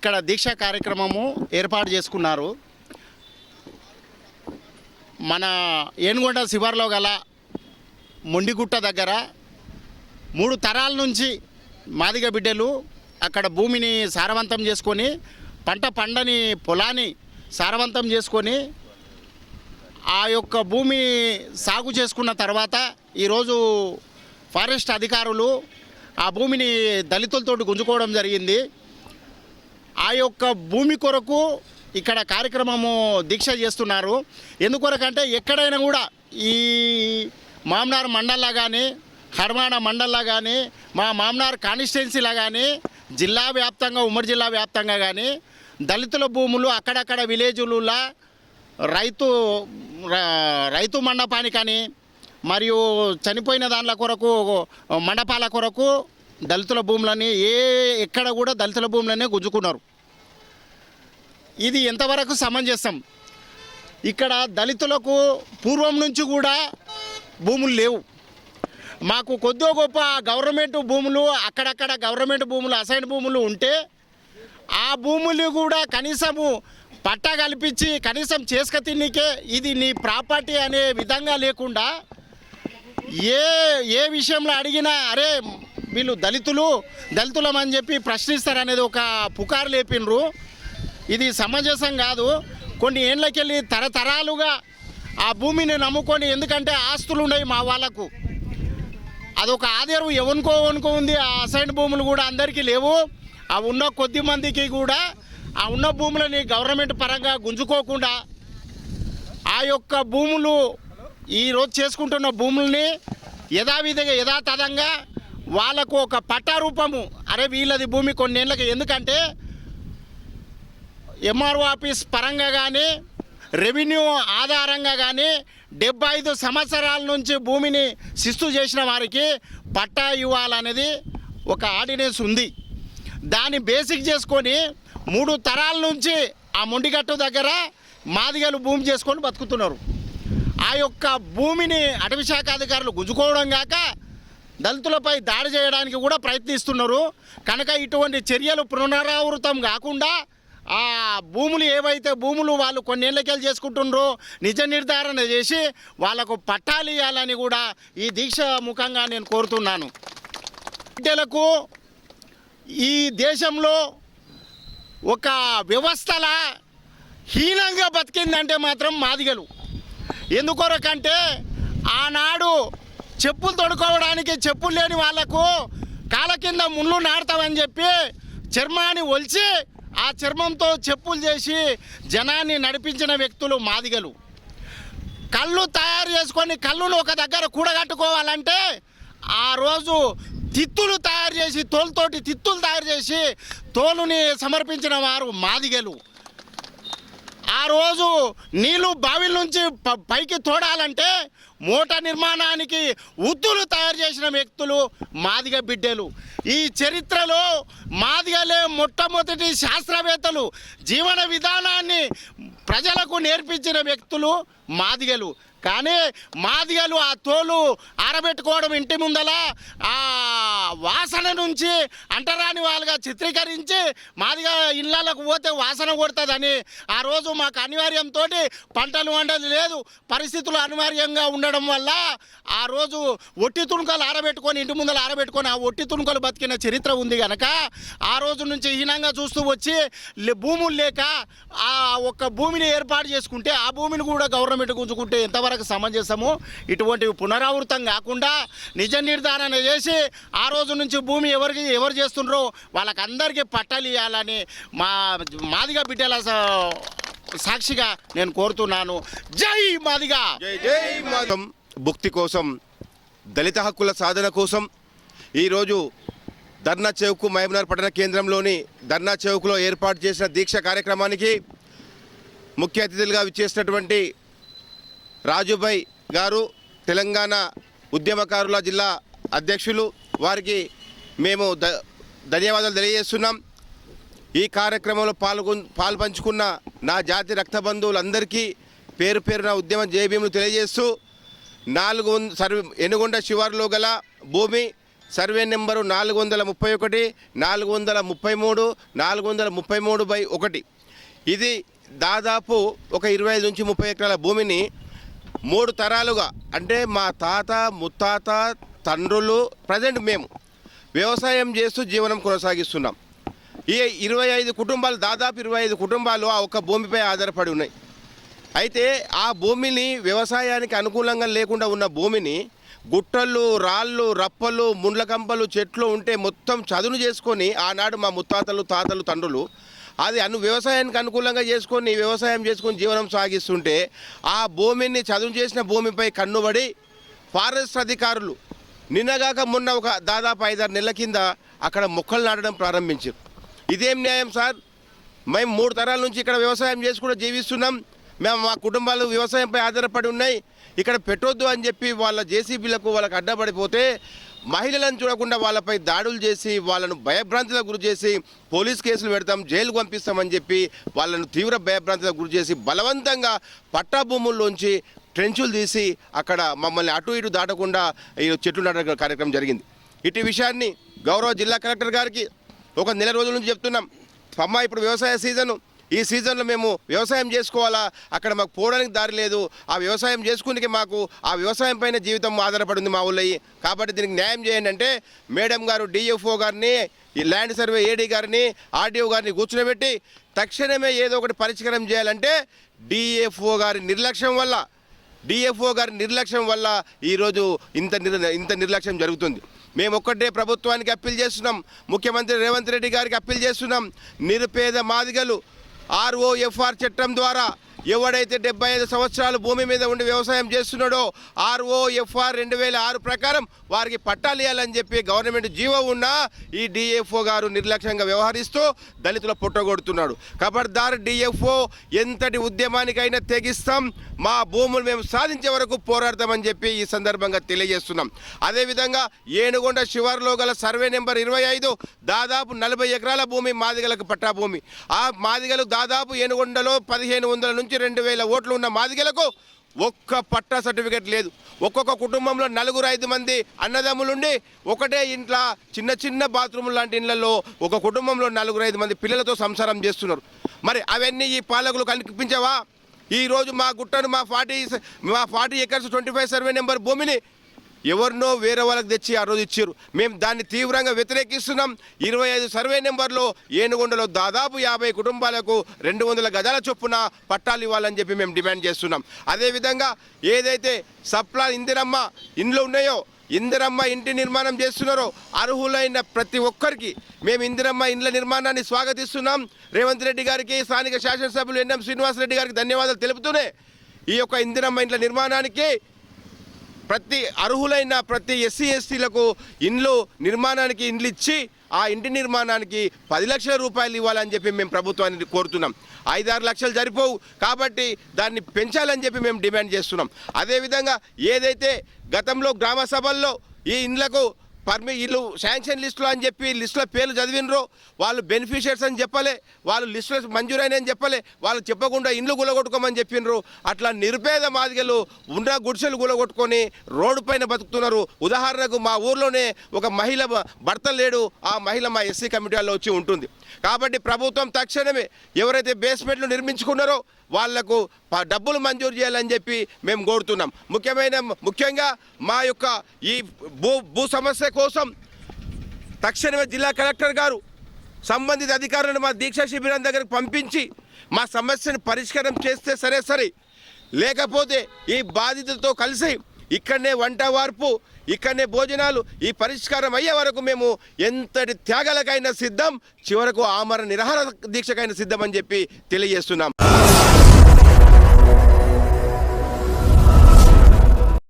ఇక్కడ దీక్ష కార్యక్రమము ఏర్పాటు చేసుకున్నారు. మన ఏనుగొండ శివార్లో గల మొండిగుట్ట దగ్గర మూడు తరాల నుంచి మాదిగ బిడ్డలు అక్కడ భూమిని సారవంతం చేసుకొని పంట పండని పొలాన్ని సారవంతం చేసుకొని ఆ యొక్క భూమి సాగు చేసుకున్న తర్వాత ఈరోజు ఫారెస్ట్ అధికారులు ఆ భూమిని దళితులతో గుంజుకోవడం జరిగింది. ఆ యొక్క భూమి కొరకు ఇక్కడ కార్యక్రమము దీక్ష చేస్తున్నారు. ఎందుకొరకంటే ఎక్కడైనా కూడా ఈ మామ్నార్ మండల్లా కానీ హర్మాణ మండల్లా కానీ మా మామ్నార్ కాన్స్టిట్యున్సీలా కానీ జిల్లా వ్యాప్తంగా ఉమ్మడి జిల్లా వ్యాప్తంగా కానీ దళితుల భూములు అక్కడక్కడ విలేజులలో రైతు రైతు రైతు మండపానికని మరియు చనిపోయిన దానిల కొరకు మండపాల కొరకు దళితుల భూములని ఏ ఎక్కడ కూడా దళితుల భూములనే గుంజుకున్నారు. ఇది ఎంతవరకు సమంజసం? ఇక్కడ దళితులకు పూర్వం నుంచి కూడా భూములు లేవు. మాకు కొద్దో గొప్ప గవర్నమెంట్ భూములు అక్కడక్కడ గవర్నమెంట్ భూములు అసైన్ భూములు ఉంటే ఆ భూములు కూడా కనీసము పట్టా కల్పించి కనీసం చేసుక తిన్నికే ఇది నీ ప్రాపర్టీ అనే విధంగా లేకుండా ఏ ఏ విషయంలో అడిగినా అరే వీళ్ళు దళితులు దళితులం అని చెప్పి ప్రశ్నిస్తారనేది ఒక పుకారు లేపినరు ఇది సమంజసం కాదు. కొన్ని ఏళ్ళకెళ్ళి తరతరాలుగా ఆ భూమిని నమ్ముకొని ఎందుకంటే ఆస్తులు ఉన్నాయి మా వాళ్ళకు. అదొక ఆధారం ఎవనుకో వనుకో ఉంది. ఆ అసైన్ భూములు కూడా అందరికీ లేవు. ఆ ఉన్న కొద్ది మందికి కూడా ఆ ఉన్న భూములని గవర్నమెంట్ పరంగా గుంజుకోకుండా ఆ యొక్క భూములు ఈరోజు చేసుకుంటున్న భూముల్ని యథావిధిగా యథాతథంగా వాళ్ళకు ఒక పట్టా రూపము. అరే వీళ్ళది భూమి కొన్నేళ్ళకి ఎందుకంటే ఎంఆర్ఓ ఆఫీస్ పరంగా కానీ రెవెన్యూ ఆధారంగా కానీ డెబ్బై ఐదు సంవత్సరాల నుంచి భూమిని శిస్తు చేసిన వారికి పట్టా ఇవ్వాలనేది ఒక ఆర్డినెన్స్ ఉంది. దాన్ని బేసిక్ చేసుకొని మూడు తరాల నుంచి ఆ మొండిగట్టు దగ్గర మాదిగలు భూమి చేసుకొని బతుకుతున్నారు. ఆ యొక్క భూమిని అటవీ శాఖ అధికారులు గుంజుకోవడం కాక దళితులపై దాడి చేయడానికి కూడా ప్రయత్నిస్తున్నారు. కనుక ఇటువంటి చర్యలు పునరావృతం కాకుండా ఆ భూములు ఏవైతే భూములు వాళ్ళు కొన్నేళ్ళకెళ్ళి చేసుకుంటుండ్రో నిజ నిర్ధారణ చేసి వాళ్ళకు పట్టాలు ఇవ్వాలని కూడా ఈ దీక్ష ముఖంగా నేను కోరుతున్నాను. బిడ్డలకు ఈ దేశంలో ఒక వ్యవస్థల హీనంగా బతికిందంటే మాత్రం మాదిగలు. ఎందుకొరకంటే ఆనాడు చెప్పులు తొడుకోవడానికి చెప్పులు లేని వాళ్ళకు కాళ్ళ కింద ముళ్ళు నాడతామని చెప్పి చర్మాన్ని ఒలిచి ఆ చర్మంతో చెప్పులు చేసి జనాన్ని నడిపించిన వ్యక్తులు మాదిగలు. కళ్ళు తయారు చేసుకొని కళ్ళును ఒక దగ్గర కూడగట్టుకోవాలంటే ఆ రోజు తిత్తులు తయారు చేసి తోలుతోటి తిత్తులు తయారు చేసి తోలుని సమర్పించిన వారు మాదిగలు. ఆ రోజు నీళ్ళు బావిల నుంచి పైకి తోడాలంటే మూట నిర్మాణానికి ఉత్తులు తయారు చేసిన వ్యక్తులు మాదిగ బిడ్డలు. ఈ చరిత్రలో మాదిగలే మొట్టమొదటి శాస్త్రవేత్తలు జీవన విధానాన్ని ప్రజలకు నేర్పించిన వ్యక్తులు మాదిగలు. కానీ మాదిగలు ఆ తోలు ఆరబెట్టుకోవడం ఇంటి ముందల ఆ వాసన నుంచి అంటరాని వాళ్ళుగా చిత్రీకరించి మాదిగా ఇళ్ళకు పోతే వాసన కొడుతుందని ఆ రోజు మాకు అనివార్యంతో పంటలు వండదు లేదు. పరిస్థితులు అనివార్యంగా ఉండడం వల్ల ఆ రోజు ఒట్టి తుణుకలు ఆరబెట్టుకొని ఇంటి ముందర ఆరబెట్టుకొని ఆ ఒట్టి తుణుకలు బతికిన చరిత్ర ఉంది కనుక ఆ రోజు నుంచి హీనంగా చూస్తూ వచ్చి భూములు లేక ఆ ఒక్క భూమిని ఏర్పాటు చేసుకుంటే ఆ భూమిని కూడా గవర్నమెంట్ గుంజుకుంటే ఎంతవరకు సమంజసము. ఇటువంటివి పునరావృతం కాకుండా నిజ నిర్ధారణ చేసి ఆ రోజు నుంచి భూమి ఎవరికి ఎవరు చేస్తుండ్రో వాళ్ళకందరికీ పట్టాలు ఇవ్వాలని మా మాదిగా బిడ్డల సాక్షిగా నేను కోరుతున్నాను. జై మాదిగా! జై జై మాతం భుక్తి కోసం దళిత హక్కుల సాధన కోసం ఈరోజు ధర్నా చౌక్ మహబూబ్నగర్ పట్టణ కేంద్రంలోని ధర్నా చౌక్లో ఏర్పాటు చేసిన దీక్ష కార్యక్రమానికి ముఖ్య అతిథులుగా విచ్చేసినటువంటి రాజుభాయ్ గారు తెలంగాణ ఉద్యమకారుల జిల్లా అధ్యక్షులు. వారికి మేము ద ధన్యవాదాలు తెలియజేస్తున్నాం. ఈ కార్యక్రమంలో పాల్గొ పాల్పంచుకున్న నా జాతి రక్త బంధువులందరికీ పేరు పేరున ఉద్యమ జయభీములు తెలియజేస్తూ నాలుగు సర్వే ఎనుగొండ శివారులో గల భూమి సర్వే నెంబరు నాలుగు వందల ముప్పై ఒకటి నాలుగు వందల ముప్పై మూడు నాలుగు వందల ముప్పై మూడు బై ఒకటి. ఇది దాదాపు ఒక ఇరవై ఐదు నుంచి ముప్పై ఎకరాల భూమిని మూడు తరాలుగా. అంటే మా తాత ముత్తాత తండ్రులు ప్రజెంట్ మేము. వ్యవసాయం చేస్తూ జీవనం కొనసాగిస్తున్నాం. ఈ ఇరవై ఐదు కుటుంబాలు దాదాపు ఇరవై ఐదు కుటుంబాలు ఆ ఒక్క భూమిపై ఆధారపడి ఉన్నాయి. అయితే ఆ భూమిని వ్యవసాయానికి అనుకూలంగా లేకుండా ఉన్న భూమిని గుట్టలు రాళ్ళు రప్పలు ముండ్ల కంపలు చెట్లు ఉంటే మొత్తం చదును చేసుకొని ఆనాడు మా ముత్తాతలు తాతలు తండ్రులు అది అను వ్యవసాయానికి అనుకూలంగా చేసుకొని వ్యవసాయం చేసుకొని జీవనం సాగిస్తుంటే ఆ భూమిని చదువు చేసిన భూమిపై కన్నుబడి ఫారెస్ట్ అధికారులు నిన్నగాక మొన్న ఒక దాదాపు ఐదారు నెలల కింద అక్కడ మొక్కలు నాటడం ప్రారంభించారు. ఇదేం న్యాయం సార్? మేము మూడు తరాల నుంచి ఇక్కడ వ్యవసాయం చేసి కూడా జీవిస్తున్నాం. మేము మా కుటుంబాలు వ్యవసాయంపై ఆధారపడి ఉన్నాయి. ఇక్కడ పెట్టొద్దు అని చెప్పి వాళ్ళ జేసీబీలకు వాళ్ళకి అడ్డపడిపోతే మహిళలను చూడకుండా వాళ్ళపై దాడులు చేసి వాళ్ళను భయభ్రాంతులకు గురి చేసి పోలీస్ కేసులు పెడతాం జైలుకు పంపిస్తామని చెప్పి వాళ్ళను తీవ్ర భయభ్రాంతులకు గురి చేసి బలవంతంగా పట్టాభూముల్లోంచి ట్రెంచులు తీసి అక్కడ మమ్మల్ని అటు ఇటు దాటకుండా ఈ చెట్లు నాటక కార్యక్రమం జరిగింది. ఇటు విషయాన్ని గౌరవ జిల్లా కలెక్టర్ గారికి ఒక నెల రోజుల నుంచి చెప్తున్నాం. అమ్మ ఇప్పుడు వ్యవసాయ సీజను. ఈ సీజన్లో మేము వ్యవసాయం చేసుకోవాలా? అక్కడ మాకు పోవడానికి దారి లేదు. ఆ వ్యవసాయం చేసుకునే మాకు ఆ వ్యవసాయం పైన జీవితం ఆధారపడింది మా ఊళ్ళో. కాబట్టి దీనికి న్యాయం చేయండి అంటే మేడం గారు డిఎఫ్ఓ గారిని ఈ ల్యాండ్ సర్వే ఏడీ గారిని ఆర్డీఓ గారిని కూర్చునబెట్టి తక్షణమే ఏదో ఒకటి పరిష్కారం చేయాలంటే డిఎఫ్ఓ గారి నిర్లక్ష్యం వల్ల డిఎఫ్ఓ గారి నిర్లక్ష్యం వల్ల ఈరోజు ఇంత ఇంత నిర్లక్ష్యం జరుగుతుంది. మేము ఒక్కటే ప్రభుత్వానికి అప్పీల్ చేస్తున్నాం. ముఖ్యమంత్రి రేవంత్ రెడ్డి గారికి అప్పీల్ చేస్తున్నాం. నిరుపేద మాదిగలు ఆర్ఓఎఫ్ఆర్ చట్టం ద్వారా ఎవడైతే డెబ్బై ఐదు సంవత్సరాలు భూమి మీద ఉండి వ్యవసాయం చేస్తున్నాడో ఆర్ఓఎఫ్ఆర్ రెండు వేల ఆరు ప్రకారం వారికి పట్టాలు ఇవ్వాలని చెప్పి గవర్నమెంట్ జీవో ఉన్నా ఈ డిఎఫ్ఓ గారు నిర్లక్ష్యంగా వ్యవహరిస్తూ దళితుల పుట్టగొడుతున్నాడు కబర్దార్ డిఎఫ్ఓ ఎంతటి ఉద్యమానికైనా తెగిస్తాం మా భూములు మేము సాధించే వరకు పోరాడతామని చెప్పి ఈ సందర్భంగా తెలియజేస్తున్నాం. అదేవిధంగా ఏనుగొండ శివారులో గల సర్వే నెంబర్ ఇరవై ఐదు దాదాపు నలభై ఎకరాల భూమి మాదిగలకు పట్టా భూమి. ఆ మాదిగలు దాదాపు ఏనుగొండలో పదిహేను వందల నుంచి రెండు వేల ఓట్లు ఉన్న మాదిగలకు ఒక్క పట్టా సర్టిఫికేట్ లేదు. ఒక్కొక్క కుటుంబంలో నలుగురు ఐదు మంది అన్నదమ్ములుండి ఒకటే ఇంట్లో చిన్న చిన్న బాత్రూమ్ లాంటి ఇళ్ళలో ఒక కుటుంబంలో నలుగురు ఐదు మంది పిల్లలతో సంసారం చేస్తున్నారు. మరి అవన్నీ ఈ పాలకులు కనిపించవా ఈరోజు మా గుట్టను మా ఫార్టీ మా forty acres twenty five survey number భూమిని ఎవరినో వేరే వాళ్ళకి తెచ్చి ఆ రోజు ఇచ్చారు. మేము దాన్ని తీవ్రంగా వ్యతిరేకిస్తున్నాం. ఇరవై ఐదు సర్వే నెంబర్లో ఏనుగొండలో దాదాపు యాభై కుటుంబాలకు రెండు వందల గజాల చొప్పున పట్టాలు ఇవ్వాలని చెప్పి మేము డిమాండ్ చేస్తున్నాం. అదేవిధంగా ఏదైతే సప్లా ఇందిరమ్మ ఇండ్లు ఉన్నాయో ఇందిరమ్మ ఇంటి నిర్మాణం చేస్తున్నారో అర్హులైన ప్రతి ఒక్కరికి మేము ఇందిరమ్మ ఇండ్ల నిర్మాణాన్ని స్వాగతిస్తున్నాం. రేవంత్ రెడ్డి గారికి స్థానిక శాసనసభ్యులు ఎన్ఎం శ్రీనివాసరెడ్డి గారికి ధన్యవాదాలు తెలుపుతూనే ఈ యొక్క ఇందిరమ్మ ఇండ్ల నిర్మాణానికి ప్రతి అర్హులైన ప్రతి ఎస్సీ ఎస్టీలకు ఇండ్లు నిర్మాణానికి ఇండ్లు ఇచ్చి ఆ ఇంటి నిర్మాణానికి పది లక్షల రూపాయలు ఇవ్వాలని చెప్పి మేము ప్రభుత్వాన్ని కోరుతున్నాం. ఐదారు లక్షలు సరిపోవు కాబట్టి దాన్ని పెంచాలని చెప్పి మేము డిమాండ్ చేస్తున్నాం. అదేవిధంగా ఏదైతే గతంలో గ్రామ సభల్లో ఈ ఇండ్లకు పర్మి వీళ్ళు శాంక్షన్ లిస్టులో అని చెప్పి లిస్టులో పేర్లు చదివినరు. వాళ్ళు బెనిఫిషియర్స్ అని చెప్పలే. వాళ్ళు లిస్టులో మంజూరైన అని చెప్పలే. వాళ్ళు చెప్పకుండా ఇండ్లు గులగొట్టుకోమని చెప్పినరు. అట్లా నిరుపేద మాదిగలు ఉండ గుడిసెలు గులగొట్టుకొని రోడ్డు పైన బతుకుతున్నారు. ఉదాహరణకు మా ఊర్లోనే ఒక మహిళ భర్త లేడు. ఆ మహిళ మా ఎస్సీ కమిటీలో వచ్చి ఉంటుంది. కాబట్టి ప్రభుత్వం తక్షణమే ఎవరైతే బేస్మెంట్లు నిర్మించుకున్నారో వాళ్ళకు డబ్బులు మంజూరు చేయాలని చెప్పి మేము కోరుతున్నాం. ముఖ్యమైన ముఖ్యంగా మా యొక్క ఈ భూ భూ సమస్య కోసం తక్షణమే జిల్లా కలెక్టర్ గారు సంబంధిత అధికారులను మా దీక్షా శిబిరం దగ్గరకు పంపించి మా సమస్యను పరిష్కారం చేస్తే సరే సరే. లేకపోతే ఈ బాధితులతో కలిసి ఇక్కడనే వంట వార్పు ఇక్కడనే భోజనాలు ఈ పరిష్కారం అయ్యే వరకు మేము ఎంతటి త్యాగాలకైనా సిద్ధం చివరకు ఆమర నిరహార దీక్షకైనా సిద్ధం అని చెప్పి తెలియజేస్తున్నాం.